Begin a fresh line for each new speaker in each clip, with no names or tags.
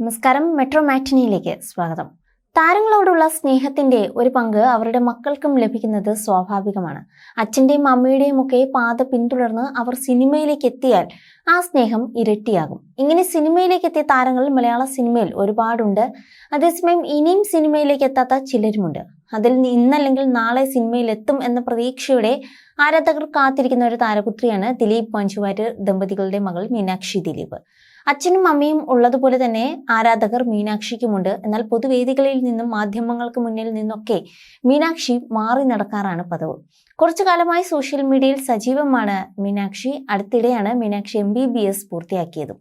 നമസ്കാരം. മെട്രോ മാറ്റിനിയിലേക്ക് സ്വാഗതം. താരങ്ങളോടുള്ള സ്നേഹത്തിന്റെ ഒരു പങ്ക് അവരുടെ മക്കൾക്കും ലഭിക്കുന്നത് സ്വാഭാവികമാണ്. അച്ഛന്റെയും അമ്മയുടെയും ഒക്കെ പാത പിന്തുടർന്ന് അവർ സിനിമയിലേക്ക് എത്തിയാൽ ആ സ്നേഹം ഇരട്ടിയാകും. ഇങ്ങനെ സിനിമയിലേക്ക് എത്തിയ താരങ്ങൾ മലയാള സിനിമയിൽ ഒരുപാടുണ്ട്. അതേസമയം ഇനിയും സിനിമയിലേക്ക് എത്താത്ത ചിലരുമുണ്ട്. അതിൽ ഇന്നല്ലെങ്കിൽ നാളെ സിനിമയിൽ എത്തും എന്ന പ്രതീക്ഷയുടെ ആരാധകർ കാത്തിരിക്കുന്ന ഒരു താരപുത്രിയാണ് ദിലീപ് മഞ്ജുവാര്യർ ദമ്പതികളുടെ മകൾ മീനാക്ഷി ദിലീപ്. അച്ഛനും അമ്മയും ഉള്ളതുപോലെ തന്നെ ആരാധകർ മീനാക്ഷിക്കുമുണ്ട്. എന്നാൽ പൊതുവേദികളിൽ നിന്നും മാധ്യമങ്ങൾക്ക് മുന്നിൽ നിന്നൊക്കെ മീനാക്ഷി മാറി നടക്കാറാണ് പതിവ്. കുറച്ചു കാലമായി സോഷ്യൽ മീഡിയയിൽ സജീവമാണ് മീനാക്ഷി. അടുത്തിടെയാണ് Meenakshi M B B S പൂർത്തിയാക്കിയതും.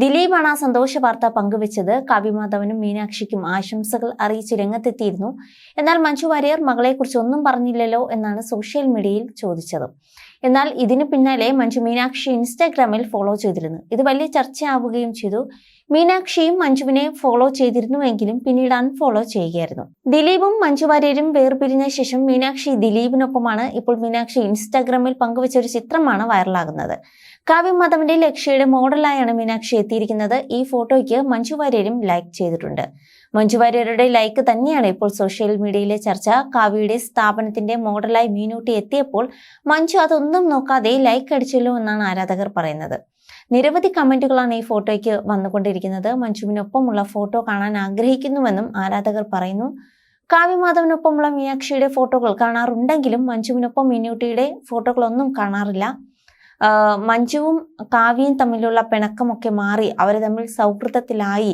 ദിലീപാണ് ആ സന്തോഷ വാർത്ത പങ്കുവച്ചത്. കാവ്യമാധവനും മീനാക്ഷിക്കും ആശംസകൾ അറിയിച്ച് രംഗത്തെത്തിയിരുന്നു. എന്നാൽ മഞ്ജു വാര്യർ മകളെക്കുറിച്ച് ഒന്നും പറഞ്ഞില്ലല്ലോ എന്നാണ് സോഷ്യൽ മീഡിയയിൽ ചോദിച്ചത്. എന്നാൽ ഇതിനു പിന്നാലെ മഞ്ജു മീനാക്ഷി ഇൻസ്റ്റാഗ്രാമിൽ ഫോളോ ചെയ്തിരുന്നു. ഇത് വലിയ ചർച്ചയാവുകയും ചെയ്തു. മീനാക്ഷിയും മഞ്ജുവിനെ ഫോളോ ചെയ്തിരുന്നുവെങ്കിലും പിന്നീട് അൺഫോളോ ചെയ്യുകയായിരുന്നു. ദിലീപും മഞ്ജു വാര്യരും വേർപിരിഞ്ഞ ശേഷം മീനാക്ഷി ദിലീപിനൊപ്പമാണ്. ഇപ്പോൾ മീനാക്ഷി ഇൻസ്റ്റാഗ്രാമിൽ പങ്കുവച്ച ഒരു ചിത്രമാണ് വൈറലാകുന്നത്. കാവ്യ മാധവന്റെ ലക്ഷ്യയുടെ മോഡലായാണ് മീനാക്ഷി എത്തിയിരിക്കുന്നത്. ഈ ഫോട്ടോയ്ക്ക് മഞ്ജു വാര്യരും ലൈക്ക് ചെയ്തിട്ടുണ്ട്. മഞ്ജു വാര്യരുടെ ലൈക്ക് തന്നെയാണ് ഇപ്പോൾ സോഷ്യൽ മീഡിയയിലെ ചർച്ച. കാവ്യയുടെ സ്ഥാപനത്തിന്റെ മോഡലായി മീനൂട്ടി എത്തിയപ്പോൾ മഞ്ജു അതൊന്നും നോക്കാതെ ലൈക്ക് അടിച്ചല്ലോ എന്നാണ് ആരാധകർ പറയുന്നത്. നിരവധി കമന്റുകളാണ് ഈ ഫോട്ടോയ്ക്ക് വന്നുകൊണ്ടിരിക്കുന്നത്. മഞ്ജുവിനൊപ്പമുള്ള ഫോട്ടോ കാണാൻ ആഗ്രഹിക്കുന്നുവെന്നും ആരാധകർ പറയുന്നു. കാവ്യമാധവനൊപ്പമുള്ള മീനാക്ഷിയുടെ ഫോട്ടോകൾ കാണാറുണ്ടെങ്കിലും മഞ്ജുവിനൊപ്പം മീനൂട്ടിയുടെ ഫോട്ടോകളൊന്നും കാണാറില്ല. മഞ്ജുവും കാവ്യയും തമ്മിലുള്ള പിണക്കമൊക്കെ മാറി അവർ തമ്മിൽ സൗഹൃദത്തിലായി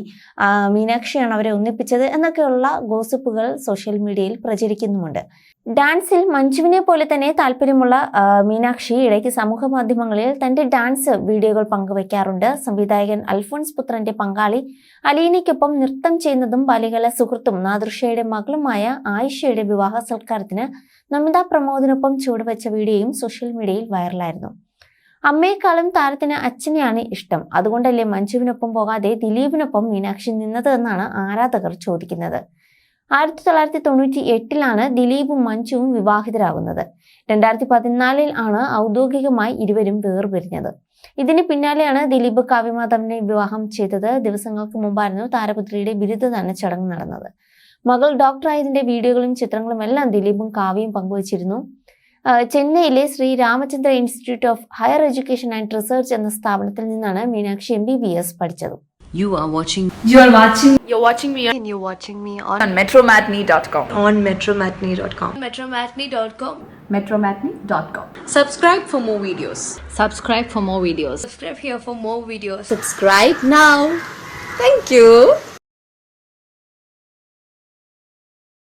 മീനാക്ഷിയാണ് അവരെ ഒന്നിപ്പിച്ചത് എന്നൊക്കെയുള്ള ഗോസിപ്പുകൾ സോഷ്യൽ മീഡിയയിൽ പ്രചരിക്കുന്നുമുണ്ട്. ഡാൻസിൽ മഞ്ജുവിനെ പോലെ തന്നെ താല്പര്യമുള്ള മീനാക്ഷി ഇടയ്ക്ക് സമൂഹ മാധ്യമങ്ങളിൽ തന്റെ ഡാൻസ് വീഡിയോകൾ പങ്കുവയ്ക്കാറുണ്ട് സംവിധായകൻ അൽഫോൺസ് പുത്രന്റെ പങ്കാളി അലീനയ്ക്കൊപ്പം നൃത്തം ചെയ്യുന്നതും ബാല്യകാല സുഹൃത്തും നാദൃഷയുടെ മകളുമായ ആയിഷയുടെ വിവാഹ സൽക്കാരത്തിന് നമിത പ്രമോദിനൊപ്പം ചുവടുവെച്ച വീഡിയോയും സോഷ്യൽ മീഡിയയിൽ വൈറലായിരുന്നു. അമ്മയെക്കാളും താരത്തിന് അച്ഛനെയാണ് ഇഷ്ടം. അതുകൊണ്ടല്ലേ മഞ്ജുവിനൊപ്പം പോകാതെ ദിലീപിനൊപ്പം മീനാക്ഷി നിന്നത് എന്നാണ് ആരാധകർ ചോദിക്കുന്നത്. ആയിരത്തി തൊള്ളായിരത്തി തൊണ്ണൂറ്റി എട്ടിലാണ് ദിലീപും മഞ്ജുവും വിവാഹിതരാകുന്നത്. രണ്ടായിരത്തി പതിനാലിൽ ആണ് ഔദ്യോഗികമായി ഇരുവരും വേർപിരിഞ്ഞത്. ഇതിന് പിന്നാലെയാണ് ദിലീപ് കാവ്യമാധവനെ വിവാഹം ചെയ്തത്. ദിവസങ്ങൾക്ക് മുമ്പായിരുന്നു താരപുത്രിയുടെ ബിരുദദാന ചടങ്ങ് നടന്നത്. മകൾ ഡോക്ടറായതിന്റെ വീഡിയോകളും ചിത്രങ്ങളും എല്ലാം ദിലീപും കാവ്യയും പങ്കുവച്ചിരുന്നു. ചെന്നൈയിലെ Sri Ramachandra institute of higher education and research എന്ന സ്ഥാപനത്തിൽ നിന്നാണ് Meenakshi M B B S പഠിച്ചത്
You are watching
You are watching
You're watching me on
and you're watching me on,
on metromatney.com.
on metromatney.com.
metromatney.com.
Metromatney.com.
Subscribe for more videos.
subscribe for more videos.
Subscribe here for more videos.
Subscribe now. Thank you.